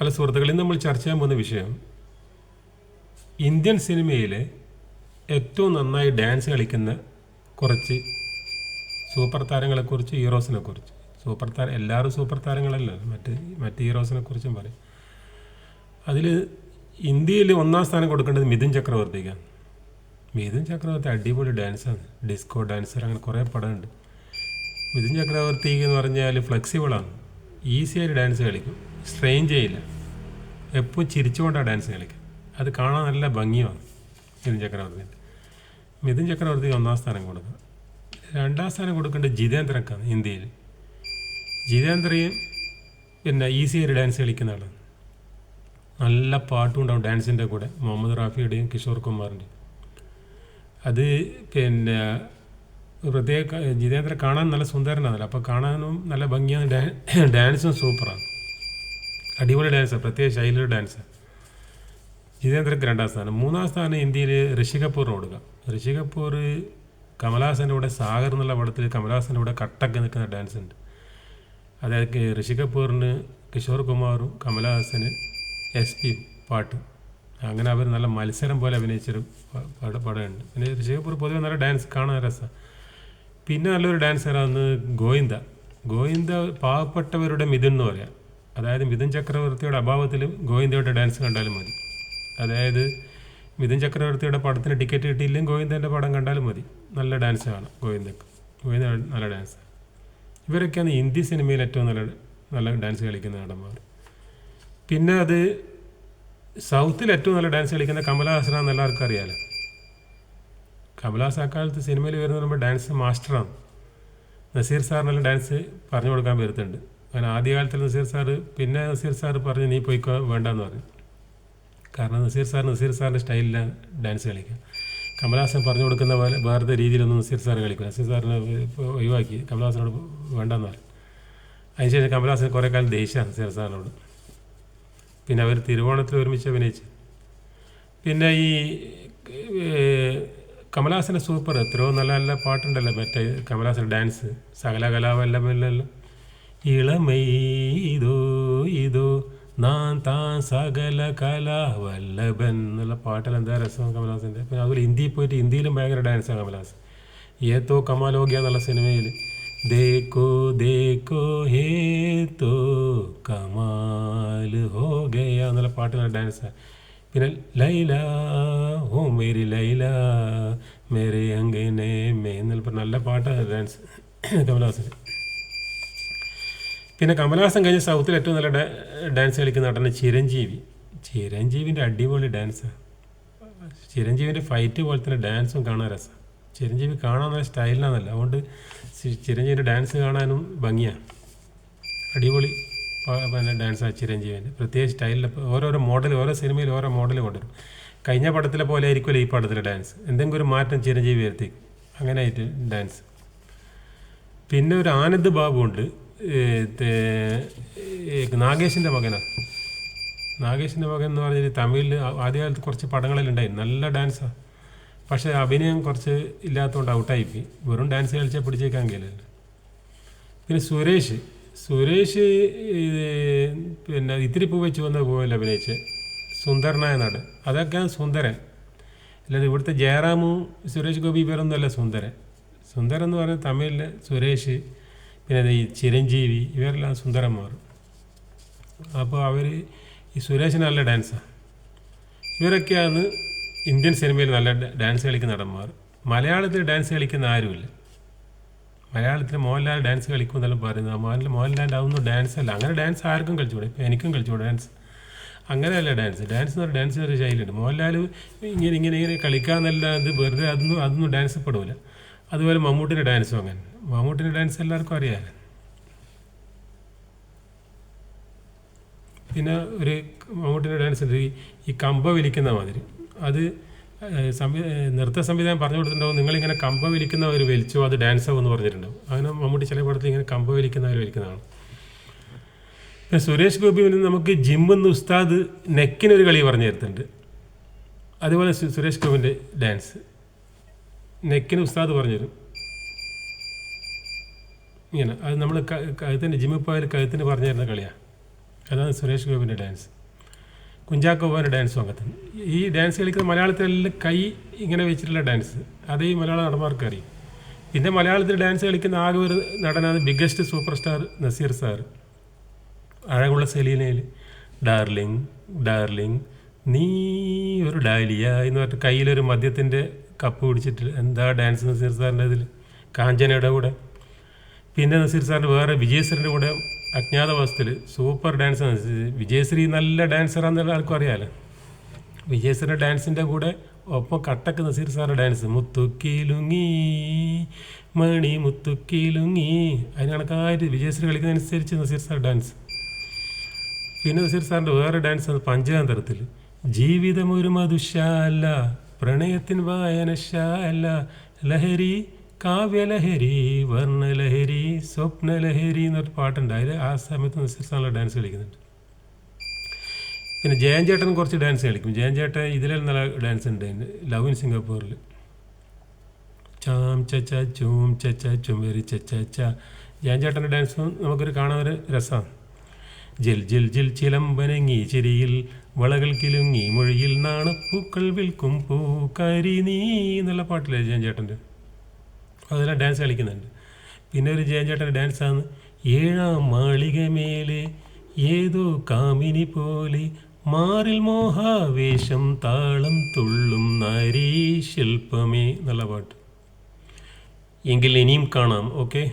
പല സുഹൃത്തുക്കളിൽ നമ്മൾ ചർച്ച ചെയ്യാൻ പോകുന്ന വിഷയം ഇന്ത്യൻ സിനിമയിലെ ഏറ്റവും നന്നായി ഡാൻസ് കളിക്കുന്ന കുറച്ച് സൂപ്പർ താരങ്ങളെക്കുറിച്ച് ഹീറോസിനെ കുറിച്ച് സൂപ്പർ താരം എല്ലാവരും സൂപ്പർ താരങ്ങളല്ല മറ്റ് മറ്റ് ഹീറോസിനെ കുറിച്ചും പറയും. അതിൽ ഇന്ത്യയിൽ ഒന്നാം സ്ഥാനം കൊടുക്കേണ്ടത് മിഥുൻ ചക്രവർത്തിക്കാണ്. മിഥുൻ ചക്രവർത്തി അടിപൊളി ഡാൻസാണ്. ഡിസ്കോ ഡാൻസർ അങ്ങനെ കുറേ പടമുണ്ട്. മിഥുൻ ചക്രവർത്തി എന്ന് പറഞ്ഞാൽ ഫ്ലെക്സിബിളാണ് ഈസിയായിട്ട് ഡാൻസ് കളിക്കും. സ്ട്രെയിൻ ചെയ്യില്ല എപ്പോഴും ചിരിച്ചുകൊണ്ടാണ് ഡാൻസ് കളിക്കുക അത് കാണാൻ നല്ല ഭംഗിയാണ് മിഥുൻ ചക്രവർത്തിന്റെ മിഥുൻ ചക്രവർത്തിക്ക് ഒന്നാം സ്ഥാനം കൊടുക്കുക രണ്ടാം സ്ഥാനം കൊടുക്കേണ്ടത് ജിതേന്ദ്രക്കാണ് ഇന്ത്യയിൽ. ജിതേന്ദ്രയും പിന്നെ ഈസിയായിട്ട് ഡാൻസ് കളിക്കുന്ന ആളാണ്. നല്ല പാട്ടും ഉണ്ടാവും ഡാൻസിന്റെ കൂടെ. മുഹമ്മദ് റാഫിയുടെയും കിഷോർ കുമാറിന്റെയും അത് പിന്നെ പ്രത്യേക ജിതേന്ദ്ര കാണാൻ നല്ല സുന്ദരനാണല്ലോ അപ്പോൾ കാണാനും നല്ല ഭംഗിയാണ്. ഡാൻസും സൂപ്പറാണ്. അടിപൊളി ഡാൻസാണ് പ്രത്യേക ശൈലിയുടെ ഡാൻസാണ് ജിതേന്ദ്രക്ക് രണ്ടാം സ്ഥാനം. മൂന്നാം സ്ഥാനം ഇന്ത്യയിൽ ഋഷി കപൂറിന് കൊടുക്കുക ഋഷി കപൂർ കമലഹാസന്റെ കൂടെ സാഗർ എന്നുള്ള പടത്തിൽ കമലഹാസന്റെ കൂടെ കട്ടൊക്കെ നിൽക്കുന്ന ഡാൻസ് ഉണ്ട്. അതായത് ഋഷി കപൂറിന് കിഷോർ കുമാറും കമലഹാസന് എസ് പി പാട്ട്. അങ്ങനെ അവർ നല്ല മത്സരം പോലെ അഭിനയിച്ചൊരു പട പടമുണ്ട്. പിന്നെ ഋഷി കപൂർ പൊതുവെ നല്ല ഡാൻസ് കാണാൻ രസമാണ് പിന്നെ നല്ലൊരു ഡാൻസറാണ് ഗോവിന്ദ. ഗോവിന്ദ പാവപ്പെട്ടവരുടെ മിഥുൻ എന്ന് പറയാം. അതായത് മിഥുൻ ചക്രവർത്തിയുടെ അഭാവത്തിൽ ഗോവിന്ദയുടെ ഡാൻസ് കണ്ടാലും മതി. അതായത് മിഥുൻ ചക്രവർത്തിയുടെ പടത്തിന് ടിക്കറ്റ് കിട്ടിയില്ലെങ്കിൽ ഗോവിന്ദന്റെ പടം കണ്ടാലും മതി. നല്ല ഡാൻസ് ആണ് ഗോവിന്ദക്ക്. ഗോവിന്ദ നല്ല ഡാൻസ്. ഇവരൊക്കെയാണ് ഹിന്ദി സിനിമയിൽ ഏറ്റവും നല്ല നല്ല ഡാൻസ് കളിക്കുന്ന നടന്മാർ. പിന്നെ അത് സൗത്തിൽ ഏറ്റവും നല്ല ഡാൻസ് കളിക്കുന്ന കമലഹാസനാന്ന് എല്ലാവർക്കും അറിയാലോ. കമലഹാസൻ അക്കാലത്ത് സിനിമയിൽ വരുന്ന നമ്മൾ ഡാൻസ് മാസ്റ്ററാണ്. നസീർ സാറിനെല്ലാം ഡാൻസ് പറഞ്ഞു കൊടുക്കാൻ വരുത്തുണ്ട് അങ്ങനെ ആദ്യകാലത്തിൽ നസീർ സാറ് പിന്നെ നസീർ സാറ് പറഞ്ഞു നീ പോയിക്കോ വേണ്ടെന്ന് പറഞ്ഞു. കാരണം നസീർ സാർ നസീർ സാറിന്റെ സ്റ്റൈലിലാണ് ഡാൻസ് കളിക്കുക. കമലഹാസൻ പറഞ്ഞു കൊടുക്കുന്ന പോലെ വേറെ രീതിയിലൊന്നും നസീർ സാർ കളിക്കില്ല. നസീർ സാറിനെ ഒഴിവാക്കി കമലഹാസനോട് വേണ്ടെന്ന് പറഞ്ഞു. അതിനുശേഷം കമലഹാസൻ കുറേ കാലം ദേഷ്യമാണ് നസീർ സാറിനോട്. പിന്നെ അവർ തിരുവോണത്തിൽ ഒരുമിച്ച് അഭിനയിച്ചു. പിന്നെ ഈ കമലഹാസന്റെ സൂപ്പർ എത്രയോ നല്ല നല്ല പാട്ടുണ്ടല്ലോ. മറ്റേ കമലഹാസൻ ഡാൻസ് സകല കലാവല്ലമെല്ലാം ഇതോ ഇതോ നാൻ താൻ സകല കലാവല്ലഭൻ എന്നുള്ള പാട്ടിൽ എന്താ രസം കമലഹാസിന്റെ? പിന്നെ അതുപോലെ ഹിന്ദിയിൽ പോയിട്ട് ഹിന്ദിയിലും ഭയങ്കര ഡാൻസാണ് കമലഹാസൻ. ഏത്തോ കമാലോഗ്യ എന്നുള്ള സിനിമയിൽ ദേക്കോ ദേക്കോ ഹേ തോ കമാൽ ഹോ ഗയ എന്നുള്ള പാട്ട് ഡാൻസ് പിന്നെ ലൈല ഹോ മേരി ലൈല മേരെ അങ്കനെ മേ എന്നുള്ള നല്ല പാട്ടാണ് ഡാൻസ് കമലഹാസൻ പിന്നെ കമലഹാസൻ കഴിഞ്ഞ സൗത്തിൽ ഏറ്റവും നല്ല ഡാൻസ് കളിക്കുന്ന നടനെ ചിരഞ്ജീവി. ചിരഞ്ജീവിന്റെ അടിപൊളി ഡാൻസാണ് ചിരഞ്ജീവിന്റെ ഫൈറ്റ് പോലെ തന്നെ ഡാൻസും കാണാൻ രസമാണ് ചിരഞ്ജീവി കാണാൻ നല്ല സ്റ്റൈലിലാണല്ലോ അതുകൊണ്ട് ചിരഞ്ജീവിന്റെ ഡാൻസ് കാണാനും ഭംഗിയാണ്. അടിപൊളി പിന്നെ ഡാൻസാണ് ചിരഞ്ജീവിന്റെ പ്രത്യേക സ്റ്റൈലിൽ ഓരോരോ മോഡൽ ഓരോ സിനിമയിൽ ഓരോ മോഡൽ കൊണ്ടുവരും. കഴിഞ്ഞ പടത്തിലെ പോലെ ആയിരിക്കുമല്ലോ ഈ പടത്തിലെ ഡാൻസ് എന്തെങ്കിലും ഒരു മാറ്റം ചിരഞ്ജീവി വരുത്തി. അങ്ങനെ ആയിട്ട് ഡാൻസ് പിന്നെ ഒരു ആനന്ദ് ബാബു ഉണ്ട്. നാഗേഷിന്റെ മകനാണ് നാഗേഷിന്റെ മകൻ എന്ന് പറഞ്ഞാൽ തമിഴിൽ ആദ്യകാലത്ത് കുറച്ച് പടങ്ങളിൽ ഉണ്ടായി നല്ല ഡാൻസാണ് പക്ഷേ അഭിനയം കുറച്ച് ഇല്ലാത്തതുകൊണ്ട് ഔട്ടായിപ്പോയി വെറും ഡാൻസ് കളിച്ചാൽ പിടിച്ചേക്കാൻ കഴിയില്ല. പിന്നെ സുരേഷ്. സുരേഷ് പിന്നെ ഇത്തിരി പൂ വെച്ച് വന്ന പോലെ അഭിനയിച്ച്? സുന്ദരനായ നാട് അതൊക്കെയാണ് സുന്ദരൻ. അല്ലാതെ ഇവിടുത്തെ ജയറാമും സുരേഷ് ഗോപി പേരൊന്നുമല്ല സുന്ദരൻ. സുന്ദരൻ എന്ന് പറഞ്ഞാൽ തമിഴിൽ സുരേഷ് പിന്നെ ഈ ചിരഞ്ജീവി ഇവരെല്ലാം സുന്ദരന്മാർ. അപ്പോൾ അവർ ഈ സുരേഷ് നല്ല ഡാൻസാണ് ഇവരൊക്കെയാണ് ഇന്ത്യൻ സിനിമയിൽ നല്ല ഡാൻസ് കളിക്കുന്ന നടന്മാർ. മലയാളത്തിൽ ഡാൻസ് കളിക്കുന്ന ആരുമില്ല. മലയാളത്തിൽ മോഹൻലാൽ ഡാൻസ് കളിക്കും എന്നെല്ലാം പറയുന്നത്. മോഹൻലാൽ മോഹൻലാലിന്റെ അതൊന്നും ഡാൻസ് അല്ല. അങ്ങനെ ഡാൻസ് ആർക്കും കളിച്ചുകൂടെ ഇപ്പം എനിക്കും കളിച്ചുകൂടെ ഡാൻസ്? അങ്ങനെയല്ല ഡാൻസ്. ഡാൻസ് എന്ന് പറഞ്ഞാൽ ഒരു ശൈലിയുണ്ട്. മോഹൻലാൽ ഇങ്ങനെ ഇങ്ങനെ ഇങ്ങനെ കളിക്കാന്നല്ലാതെ വെറുതെ അതൊന്നും അതൊന്നും ഡാൻസ് പെടില്ല അതുപോലെ മമ്മൂട്ടിന്റെ ഡാൻസും അങ്ങനെ. മമ്മൂട്ടിന്റെ ഡാൻസ് എല്ലാവർക്കും അറിയാമല്ലോ പിന്നെ ഒരു മമ്മൂട്ടിന്റെ ഡാൻസ് ഉണ്ട്. ഈ- കമ്പ വലിക്കുന്ന മാതിരി. അത് സംവി നൃത്ത സംവിധാനം പറഞ്ഞു കൊടുത്തിട്ടുണ്ടാവും. നിങ്ങളിങ്ങനെ കമ്പ വലിക്കുന്നവർ വലിച്ചു അത് ഡാൻസ് ആവും എന്ന് പറഞ്ഞിട്ടുണ്ടാവും. അങ്ങനെ മമ്മൂട്ടി ചില പടത്തിൽ ഇങ്ങനെ കമ്പ വലിക്കുന്നവർ വലിക്കുന്നതാണ്. പിന്നെ സുരേഷ് ഗോപി നമുക്ക് ജിമ്മെന്ന് ഉസ്താദ് നെക്കിനൊരു കളി പറഞ്ഞു തരുന്നുണ്ട്. അതുപോലെ സുരേഷ് ഗോപിന്റെ ഡാൻസ്. നെക്കിന് ഉസ്താദ് പറഞ്ഞു തരും ഇങ്ങനെ. അത് നമ്മൾ കഴുത്തിന്റെ ജിമ്മിൽ പോയാൽ കഴുത്തിന് പറഞ്ഞു തരുന്ന കളിയാണ് അതാണ് സുരേഷ് ഗോപിന്റെ ഡാൻസ് കുഞ്ചാക്കോ പോകാൻ ഡാൻസും അങ്ങനത്തെ. ഈ ഡാൻസ് കളിക്കുന്ന മലയാളത്തിലെല്ലാം കൈ ഇങ്ങനെ വെച്ചിട്ടുള്ള ഡാൻസ് അത് ഈ മലയാള നടന്മാർക്ക് അറിയും പിന്നെ മലയാളത്തിൽ ഡാൻസ് കളിക്കുന്ന ആകെ ഒരു നടനാണ് biggest super star Nazir sir. അഴകുള്ള സെലീനയിൽ ഡാർലിംഗ് ഡാർലിംഗ് നീ ഒരു ഡാലിയ എന്ന് പറഞ്ഞിട്ട് കയ്യിലൊരു മദ്യത്തിന്റെ കപ്പ് പിടിച്ചിട്ട് എന്താ ഡാൻസ് നസീർ സാറിന്റെ ഇതിൽ കാഞ്ചനയുടെ കൂടെ. പിന്നെ നസീർ സാറിന്റെ വേറെ വിജയശ്രീന്റെ കൂടെ അജ്ഞാതവാസത്തിൽ സൂപ്പർ ഡാൻസ് വിജയശ്രീ നല്ല ഡാൻസറാണെന്നുള്ള ആൾക്കും അറിയാമല്ലോ വിജയശ്രീ ഡാൻസിന്റെ കൂടെ ഒപ്പം കട്ടക്ക് നസീർ സാറിന്റെ ഡാൻസ് മുത്തുക്കിലുങ്ങി മണി മുത്തുക്കിലുങ്ങി. അതിന് കണക്കായിട്ട് വിജയശ്രീ കളിക്കുന്നതനുസരിച്ച് നസീർ സാർ ഡാൻസ് പിന്നെ നസീർ സാറിന്റെ വേറെ ഡാൻസ് പഞ്ചതന്ത്രത്തിൽ പഞ്ചാന്തരത്തിൽ ജീവിതം ഒരു മധുശാല. പ്രണയത്തിൻ വായനശാല ലഹരി കാവ്യലഹരി വർണലഹരി സ്വപ്നലഹരി എന്നൊരു പാട്ടുണ്ട്. അതിൽ ആ സമയത്ത് നസീർ ഡാൻസ് കളിക്കുന്നുണ്ട്. പിന്നെ ജയൻ ചേട്ടൻ കുറച്ച് ഡാൻസ് കളിക്കും. ജയൻ ഇതിലെല്ലാം നല്ല ഡാൻസ് ഉണ്ട്. ലവ് ഇൻ സിംഗപ്പൂരിൽ ചാം ചച്ച ചൂം ചച്ച ചുമരി ചച്ച ച ജയൻ ഡാൻസ് നമുക്കൊരു കാണാൻ ഒരു രസമാണ്. ജിൽ ജിൽ ജിൽ ചിലമ്പനങ്ങി ചിരിയിൽ വളകൾ കിലുങ്ങി മൊഴിയിൽ നാണപ്പൂക്കൾ വിൽക്കും പൂക്കരി നീ എന്നുള്ള പാട്ടില്ലേ ജയൻ ചേട്ടന്റെ? അതെല്ലാം ഡാൻസ് കളിക്കുന്നുണ്ട്. പിന്നെ ഒരു ജയൻ ചേട്ടന്റെ ഡാൻസാണ് ഏഴാം മാളിക മേലെ ഏതോ കാമിനി പോലെ മാറിൽ മോഹാവേശം താളം തുള്ളും നരീ ശില്പമേ എന്നുള്ള പാട്ട്. എങ്കിൽ ഇനിയും കാണാം ഓക്കെ?